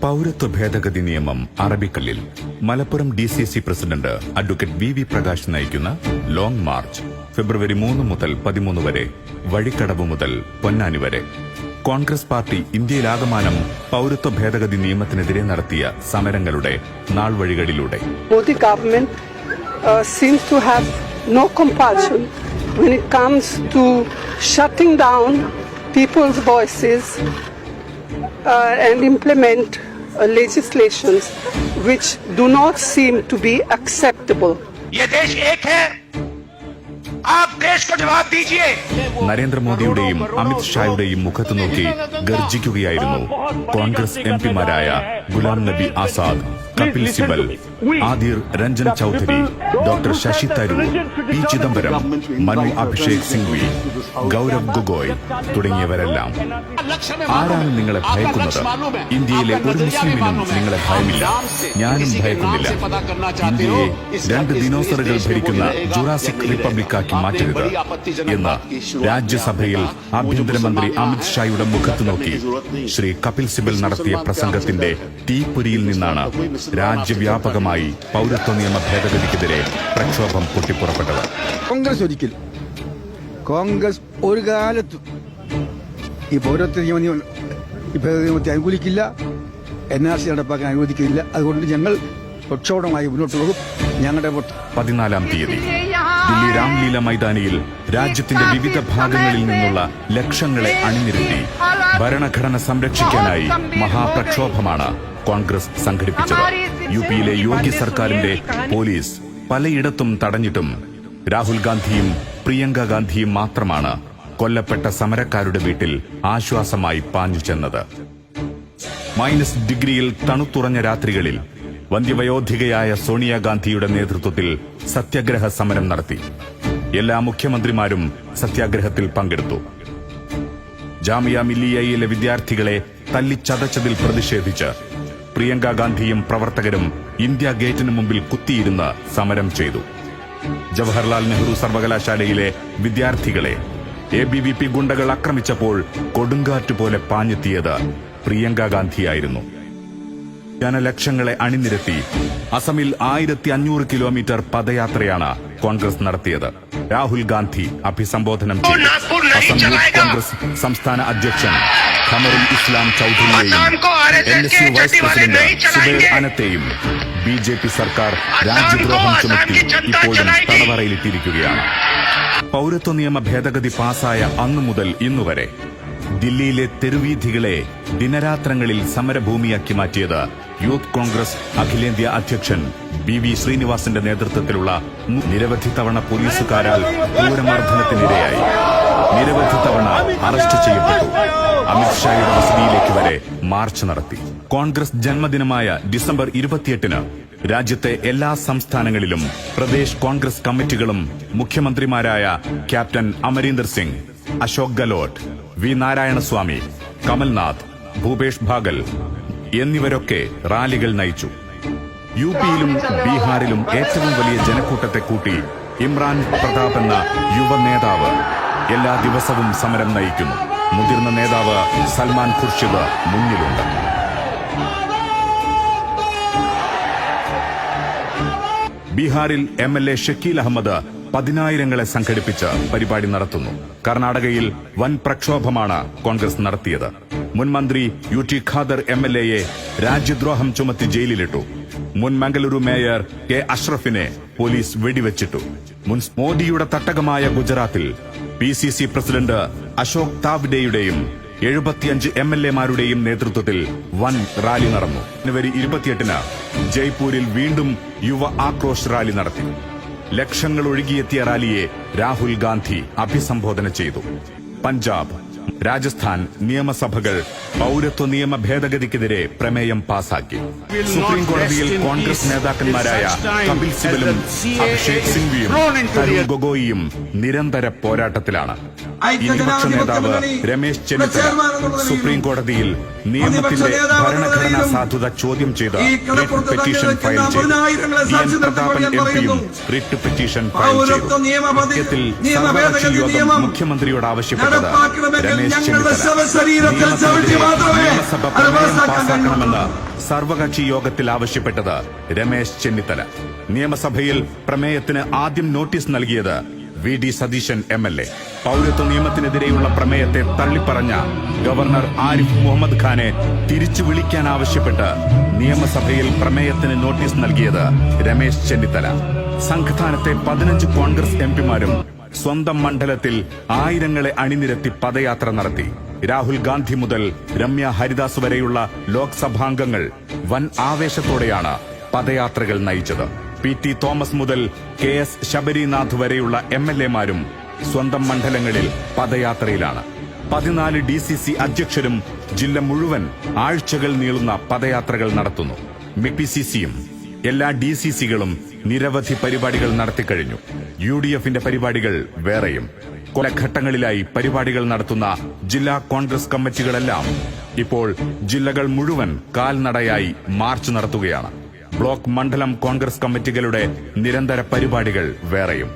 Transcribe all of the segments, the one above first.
പൗരത്വ ഭേദഗതി നിയമം അറബിക്കല്ലിൽ Malappuram D C C president advocate V V Prakash നയിക്കുന്ന ലോങ് മാർച്ച് ഫെബ്രുവരി മൂന്ന് മുതൽ പതിമൂന്ന് വരെ വഴിക്കടവ് മുതൽ പൊന്നാനി വരെ. കോൺഗ്രസ് പാർട്ടി ഇന്ത്യയിലാകമാനം പൗരത്വ ഭേദഗതി നിയമത്തിനെതിരെ നടത്തിയ സമരങ്ങളുടെ നാൾവഴികളിലൂടെ. വഴികളിലൂടെ uh, compulsion when it and implement uh, legislations which do not seem to be acceptable. ये देश एक है आप देश को जवाब दीजिए നരേന്ദ്രമോദിയുടെയും അമിത് ഷായുടെയും മുഖത്ത് നോക്കി ഗർജിക്കുകയായിരുന്നു കോൺഗ്രസ് എം പിമാരായ ഗുലാം നബി ആസാദ് കപിൽ സിബൽ ആദിർ രഞ്ജൻ ചൌധരി ഡോക്ടർ ശശി തരൂർ പി ചിദംബരം മനു അഭിഷേക് സിംഗ്വി ഗൗരവ് ഗൊഗോയ് തുടങ്ങിയവരെല്ലാം. ആരാണ് നിങ്ങളെ ഭയക്കുന്നത്? ഇന്ത്യയിലെ ഒരു മുസ്ലിമിനും നിങ്ങളെ ഭയമില്ല. ഞാനും ഭയക്കുന്നില്ല. ഇന്ത്യയെ രണ്ട് ദിനോസറുകൾ ഭരിക്കുന്ന ജുറാസിക് റിപ്പബ്ലിക്കാക്കി മാറ്റരുത് എന്ന് രാജ്യസഭയിൽ ആഭ്യന്തരമന്ത്രി അമിത് ഷായുടെ മുഖത്ത് നോക്കി. ശ്രീ കപിൽ സിബൽ നടത്തിയ പ്രസംഗത്തിന്റെ തീപ്പൊരിയിൽ നിന്നാണ് രാജ്യവ്യാപകമായി പൗരത്വ നിയമ ഭേദഗതിക്കെതിരെ പ്രക്ഷോഭം പൊട്ടിപ്പുറപ്പെട്ടത്. കോൺഗ്രസ് ഒരിക്കൽ. കോൺഗ്രസ് ഒരു കാലത്തും ഈ പൗരത്വ നിയമ ഭേദഗതി നിയമത്തെ അനുകൂലിക്കില്ല. എൻ ആർ സി നടപ്പാക്കാൻ അനുവദിക്കില്ല. അതുകൊണ്ട് ഞങ്ങൾ പ്രക്ഷോഭമായി മുന്നോട്ട് പോകും. ഞങ്ങളുടെ പതിനാലാം തീയതി. ദില്ലി രാംലീല മൈതാനിയിൽ രാജ്യത്തിന്റെ വിവിധ ഭാഗങ്ങളിൽ നിന്നുള്ള ലക്ഷങ്ങളെ അണിനിരത്തി ഭരണഘടന സംരക്ഷിക്കാനായി മഹാപ്രക്ഷോഭമാണ് കോൺഗ്രസ് സംഘടിപ്പിച്ചത്. യു പിയിലെ യോഗി സർക്കാരിന്റെ പോലീസ് പലയിടത്തും തടഞ്ഞിട്ടും രാഹുൽ ഗാന്ധിയും പ്രിയങ്ക ഗാന്ധിയും മാത്രമാണ് കൊല്ലപ്പെട്ട സമരക്കാരുടെ വീട്ടിൽ ആശ്വാസമായി പാഞ്ഞു ചെന്നത്. മൈനസ് ഡിഗ്രിയിൽ തണുത്തുറഞ്ഞ രാത്രികളിൽ വന്ധ്യവയോധികയായ സോണിയാഗാന്ധിയുടെ നേതൃത്വത്തിൽ സത്യാഗ്രഹ സമരം നടത്തി. എല്ലാ മുഖ്യമന്ത്രിമാരും സത്യാഗ്രഹത്തിൽ പങ്കെടുത്തു. ജാമിയ മില്ലിയയിലെ വിദ്യാർത്ഥികളെ തല്ലിച്ചതച്ചതിൽ പ്രതിഷേധിച്ച് പ്രിയങ്ക ഗാന്ധിയും പ്രവർത്തകരും ഇന്ത്യ ഗേറ്റിന് മുമ്പിൽ കുത്തിയിരുന്ന് സമരം ചെയ്തു. ജവഹർലാൽ നെഹ്റു സർവകലാശാലയിലെ വിദ്യാർത്ഥികളെ എ ബി വി പി ഗുണ്ടകൾ ആക്രമിച്ചപ്പോൾ കൊടുങ്കാറ്റ് പോലെ പാഞ്ഞെത്തിയത് പ്രിയങ്ക ഗാന്ധിയായിരുന്നു. ജനലക്ഷങ്ങളെ അണിനിരത്തി അസമിൽ ആയിരത്തി അഞ്ഞൂറ് കിലോമീറ്റർ പദയാത്രയാണ് കോൺഗ്രസ് നടത്തിയത്. രാഹുൽ ഗാന്ധി അഭിസംബോധനം ചെയ്തു. അസം യൂത്ത് കോൺഗ്രസ് സംസ്ഥാന അധ്യക്ഷൻ Khamarul Islam ചൗധരിയെയും N S U vice president Zubair അനത്തെയും B J P സർക്കാർ രാജ്യദ്രോഹം ചുമത്തി ഇപ്പോഴും തടവറയിലിട്ടിരിക്കുകയാണ്. പൗരത്വ നിയമ ഭേദഗതി പാസായ അന്നു മുതൽ ഇന്നുവരെ ദില്ലിയിലെ തെരുവീഥികളെ ദിനരാത്രങ്ങളിൽ സമരഭൂമിയാക്കി മാറ്റിയത് യൂത്ത് കോൺഗ്രസ് അഖിലേന്ത്യാ അധ്യക്ഷൻ ബി വി ശ്രീനിവാസിന്റെ നേതൃത്വത്തിലുള്ള നിരവധി തവണ പോലീസുകാരാൽ ക്രൂരമർദ്ദനത്തിനിരയായി. നിരവധി തവണ അറസ്റ്റ് ചെയ്യപ്പെട്ടു. അമിത്ഷായുടെ വസതിയിലേക്ക് വരെ മാർച്ച് നടത്തി. കോൺഗ്രസ് ജന്മദിനമായ ഡിസംബർ ഇരുപത്തിയെട്ടിന് രാജ്യത്തെ എല്ലാ സംസ്ഥാനങ്ങളിലും പ്രദേശ് കോൺഗ്രസ് കമ്മിറ്റികളും മുഖ്യമന്ത്രിമാരായ ക്യാപ്റ്റൻ അമരീന്ദർ സിംഗ് അശോക് ഗലോട്ട് വി നാരായണസ്വാമി കമൽനാഥ് ഭൂപേഷ് ഭാഗൽ എന്നിവരൊക്കെ റാലികൾ നയിച്ചു. യു പിയിലും ബീഹാറിലും ഏറ്റവും വലിയ ജനക്കൂട്ടത്തെ കൂട്ടി ഇമ്രാൻ പ്രതാപ് എന്ന യുവ നേതാവ് എല്ലാ ദിവസവും സമരം നയിക്കുന്നു. മുതിർന്ന നേതാവ് സൽമാൻ ഖുർഷിദ് മുന്നിലുണ്ട്. ബീഹാറിൽ M L A Shakeel Ahmed പതിനായിരങ്ങളെ സംഘടിപ്പിച്ച് പരിപാടി നടത്തുന്നു. കർണാടകയിൽ വൻ പ്രക്ഷോഭമാണ് കോൺഗ്രസ് നടത്തിയത്. മുൻ മന്ത്രി U T Khader M L എയെ രാജ്യദ്രോഹം ചുമത്തി ജയിലിലിട്ടു. മുൻ മംഗലൂരു മേയർ കെ അഷ്റഫിനെ പോലീസ് വെടിവെച്ചിട്ടു. മുൻ മോദിയുടെ തട്ടകമായ ഗുജറാത്തിൽ P C C president Ashok താവ്ഡെയുടെയും എഴുപത്തിയഞ്ച് എം എൽ എമാരുടെയും നേതൃത്വത്തിൽ വൻ റാലി നടന്നു. ജനുവരി ഇരുപത്തിയെട്ടിന് ജയ്പൂരിൽ വീണ്ടും യുവ ആക്രോശ് റാലി നടത്തി. ലക്ഷങ്ങൾ ഒഴുകിയെത്തിയ റാലിയെ രാഹുൽ ഗാന്ധി അഭിസംബോധന ചെയ്തു. പഞ്ചാബ് രാജസ്ഥാൻ നിയമസഭകൾ പൌരത്വ നിയമ ഭേദഗതിക്കെതിരെ പ്രമേയം പാസാക്കി. സുപ്രീം കോടതിയിൽ കോൺഗ്രസ് നേതാക്കന്മാരായ കപിൽ സിബലും അഭിഷേക് സിംഗ്വിയും തരുൺ ഗൊഗോയിയും നിരന്തര പോരാട്ടത്തിലാണ്. പ്രതിപക്ഷ നേതാവ് രമേശ് ചെന്നിത്തല സുപ്രീം കോടതിയിൽ നിയമത്തിന്റെ ഭരണഘടനാ സാധുത ചോദ്യം ചെയ്ത റിട്ട് പെറ്റീഷൻ ഫയൽ ചെയ്തു. ഇ എൻ പ്രതാപൻ എം പിയും റിട്ട് പെറ്റീഷൻ ഫയൽ ചെയ്തു. സത്യത്തിൽ സർവകക്ഷി യോഗം മുഖ്യമന്ത്രിയോട് ആവശ്യപ്പെട്ടത് നിയമസഭ പാസാക്കണമെന്ന് സർവകക്ഷി യോഗത്തിൽ ആവശ്യപ്പെട്ടത് രമേശ് ചെന്നിത്തല. നിയമസഭയിൽ പ്രമേയത്തിന് ആദ്യം നോട്ടീസ് നൽകിയത് V D Satheesan M L A. പൌരത്വ നിയമത്തിനെതിരെയുള്ള പ്രമേയത്തെ തള്ളിപ്പറഞ്ഞ ഗവർണർ ആരിഫ് മുഹമ്മദ് ഖാനെ തിരിച്ചു വിളിക്കാൻ ആവശ്യപ്പെട്ട് നിയമസഭയിൽ പ്രമേയത്തിന് നോട്ടീസ് നൽകിയത് രമേശ് ചെന്നിത്തല. സംസ്ഥാനത്തെ പതിനഞ്ച് കോൺഗ്രസ് എംപിമാരും സ്വന്തം മണ്ഡലത്തിൽ ആയിരങ്ങളെ അണിനിരത്തി പദയാത്ര നടത്തി. രാഹുൽ ഗാന്ധി മുതൽ രമ്യ ഹരിദാസ് വരെയുള്ള ലോക്സഭാംഗങ്ങൾ വൻ ആവേശത്തോടെയാണ് പദയാത്രകൾ നയിച്ചത്. പി ടി തോമസ് മുതൽ കെ എസ് ശബരിനാഥ് വരെയുള്ള എം എൽ എമാരും സ്വന്തം മണ്ഡലങ്ങളിൽ പദയാത്രയിലാണ്. പതിനാല് ഡി സി സി അധ്യക്ഷരും ജില്ല മുഴുവൻ ആഴ്ചകൾ നീളുന്ന പദയാത്രകൾ നടത്തുന്നു. മിപി സി സിയും എല്ലാ ഡി സി സികളും നിരവധി പരിപാടികൾ നടത്തിക്കഴിഞ്ഞു. യു ഡി എഫിന്റെ പരിപാടികൾ വേറെയും. കൊലഘട്ടങ്ങളിലായി പരിപാടികൾ നടത്തുന്ന ജില്ലാ കോൺഗ്രസ് കമ്മിറ്റികളെല്ലാം ഇപ്പോൾ ജില്ലകൾ മുഴുവൻ കാൽനടയായി മാർച്ച് നടത്തുകയാണ്. ബ്ലോക്ക് മണ്ഡലം കോൺഗ്രസ് കമ്മിറ്റികളുടെ നിരന്തര പരിപാടികൾ വേറെയും.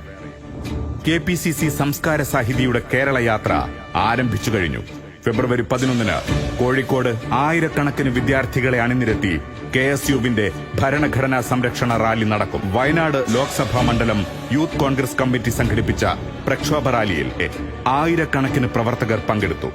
കെ പി സി സി സംസ്കാര സാഹിതിയുടെ കേരള യാത്ര ആരംഭിച്ചു കഴിഞ്ഞു. ഫെബ്രുവരി പതിനൊന്നിന് കോഴിക്കോട് ആയിരക്കണക്കിന് വിദ്യാർത്ഥികളെ അണിനിരത്തി കെ എസ് യുവിന്റെ ഭരണഘടനാ സംരക്ഷണ റാലി നടക്കും. വയനാട് ലോക്സഭാ മണ്ഡലം യൂത്ത് കോൺഗ്രസ് കമ്മിറ്റി സംഘടിപ്പിച്ച പ്രക്ഷോഭ റാലിയിൽ ആയിരക്കണക്കിന് പ്രവർത്തകർ പങ്കെടുത്തു.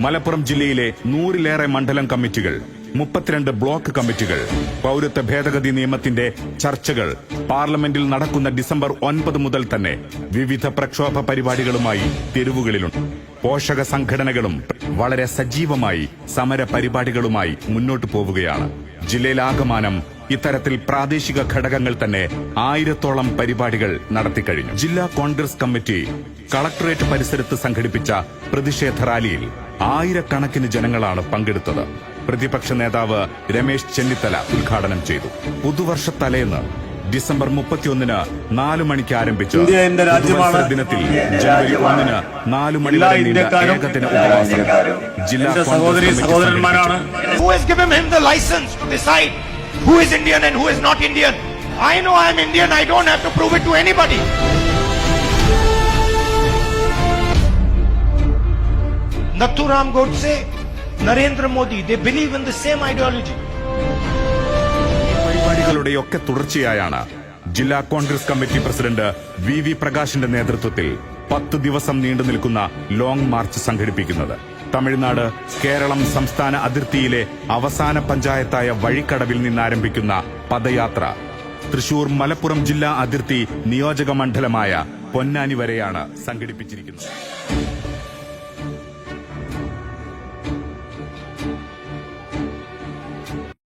മലപ്പുറം ജില്ലയിലെ നൂറിലേറെ മണ്ഡലം കമ്മിറ്റികൾ മുപ്പത്തിരണ്ട് ബ്ലോക്ക് കമ്മിറ്റികൾ പൌരത്വ ഭേദഗതി നിയമത്തിന്റെ ചർച്ചകൾ പാർലമെന്റിൽ നടക്കുന്ന ഡിസംബർ ഒൻപത് മുതൽ തന്നെ വിവിധ പ്രക്ഷോഭ പരിപാടികളുമായി തെരുവുകളിലുണ്ട്. പോഷക സംഘടനകളും വളരെ സജീവമായി സമര പരിപാടികളുമായി മുന്നോട്ടു പോവുകയാണ്. ജില്ലയിലാകമാനം ഇത്തരത്തിൽ പ്രാദേശിക ഘടകങ്ങൾ തന്നെ ആയിരത്തോളം പരിപാടികൾ നടത്തിക്കഴിഞ്ഞു. ജില്ലാ കോൺഗ്രസ് കമ്മിറ്റി കളക്ടറേറ്റ് പരിസരത്ത് സംഘടിപ്പിച്ച പ്രതിഷേധ റാലിയിൽ ആയിരക്കണക്കിന് ജനങ്ങളാണ് പങ്കെടുത്തത്. പ്രതിപക്ഷ നേതാവ് രമേശ് ചെന്നിത്തല ഉദ്ഘാടനം ചെയ്തു. പുതുവർഷ തലേന്ന് ഡിസംബർ മുപ്പത്തിയൊന്നിന് നാലു മണിക്ക് ആരംഭിച്ച രാജ്യമാണ്. ദിനത്തിൽ ജനുവരി ഒന്നിന് നാലു മണി ഏകദിന ഉപവാസം ജില്ലാ സഹോദരി സഹോദരന്മാരാണ് Who has given him the license to decide who is Indian and who is not Indian? I know I am Indian. I don't have to prove it to anybody. Nathuram Godse, Narendra Modi, they believe in the same ideology. പരിപാടികളുടെയൊക്കെ തുടർച്ചയായാണ് ജില്ലാ Congress committee president V V പ്രകാശിന്റെ നേതൃത്വത്തിൽ പത്ത് ദിവസം നീണ്ടു നിൽക്കുന്ന long March സംഘടിപ്പിക്കുന്നത്. തമിഴ്നാട് കേരളം സംസ്ഥാന അതിർത്തിയിലെ അവസാന പഞ്ചായത്തായ വഴിക്കടവിൽ നിന്നാരംഭിക്കുന്ന പദയാത്ര. തൃശൂർ മലപ്പുറം ജില്ലാ അതിർത്തി നിയോജക മണ്ഡലമായ പൊന്നാനി വരെയാണ് സംഘടിപ്പിച്ചിരിക്കുന്നത്.